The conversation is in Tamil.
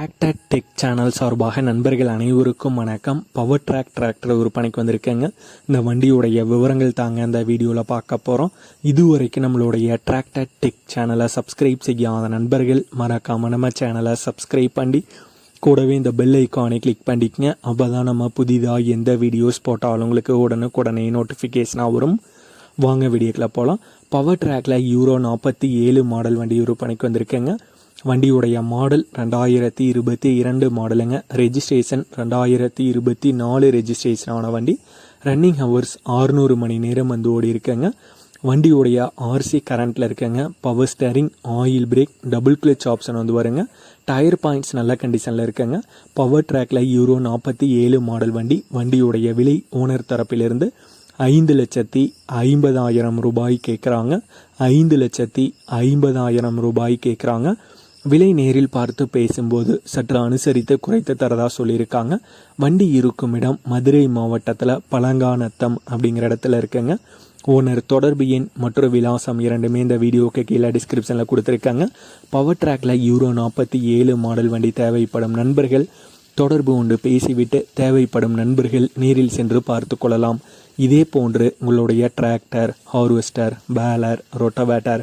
டிராக்டர் டெக் சேனல் சார்பாக நண்பர்கள் அனைவருக்கும் வணக்கம். பவர் ட்ராக் டிராக்டர் விற்பனைக்கு வந்திருக்கேங்க. இந்த வண்டியுடைய விவரங்கள் தாங்க இந்த வீடியோவில் பார்க்க போகிறோம் இதுவரைக்கும் நம்மளுடைய டிராக்டர் டெக் சேனலை சப்ஸ்கிரைப் செய்யாத நண்பர்கள் மறக்காம நம்ம சேனலை சப்ஸ்கிரைப் பண்ணி கூடவே இந்த பெல் ஐக்கானை கிளிக் பண்ணிக்கங்க. அப்போ தான் நம்ம புதிதாக எந்த வீடியோஸ் போட்டாலும் உங்களுக்கு உடனுக்குடனே நோட்டிஃபிகேஷனாக வரும். வாங்க வீடியோக்கில் போகலாம் பவர் ட்ராக்ல யூரோ நாற்பத்தி ஏழு மாடல் வண்டி விற்பனைக்கு வந்திருக்கேங்க. வண்டியுடைய மாடல் ரெண்டாயிரத்தி இருபத்தி இரண்டு மாடலுங்க. ரெஜிஸ்ட்ரேஷன் ரெண்டாயிரத்தி இருபத்தி நாலு ரெஜிஸ்ட்ரேஷன் ஆன வண்டி. ரன்னிங் ஹவர்ஸ் 600 மணி நேரம் வந்து ஓடி இருக்கேங்க. வண்டியுடைய ஆர்சி கரண்ட்டில் இருக்குங்க. Power steering oil brake double clutch option வந்து வருங்க. டயர் பாயிண்ட்ஸ் நல்ல கண்டிஷனில் இருக்குங்க. பவர் ட்ராக்ல யூரோ நாற்பத்தி ஏழு மாடல் வண்டி. வண்டியுடைய விலை ஓனர் தரப்பிலிருந்து ஐந்து லட்சத்தி ஐம்பதாயிரம் ரூபாய் கேட்குறாங்க ஐந்து லட்சத்தி ஐம்பதாயிரம் ரூபாய் கேட்குறாங்க விலை நேரில் பார்த்து பேசும்போது சற்று அனுசரித்து குறைத்து தரதா சொல்லியிருக்காங்க. வண்டி இருக்கும் இடம் மதுரை மாவட்டத்தில் பழங்கானத்தம் அப்படிங்கிற இடத்துல இருக்குங்க. ஓனர் தொடர்பு எண் மற்றும் விலாசம் இரண்டுமே இந்த வீடியோக்கு கீழே டிஸ்கிரிப்ஷனில் கொடுத்துருக்காங்க. பவர் ட்ராக்ல யூரோ நாற்பத்தி ஏழு மாடல் வண்டி தேவைப்படும் நண்பர்கள். தொடர்பு கொண்டு பேசிவிட்டு தேவைப்படும் நண்பர்கள் நேரில் சென்று பார்த்து கொள்ளலாம். இதே போன்று உங்களுடைய டிராக்டர் ஹார்வெஸ்டர் பேலர் ரொட்டவேட்டர்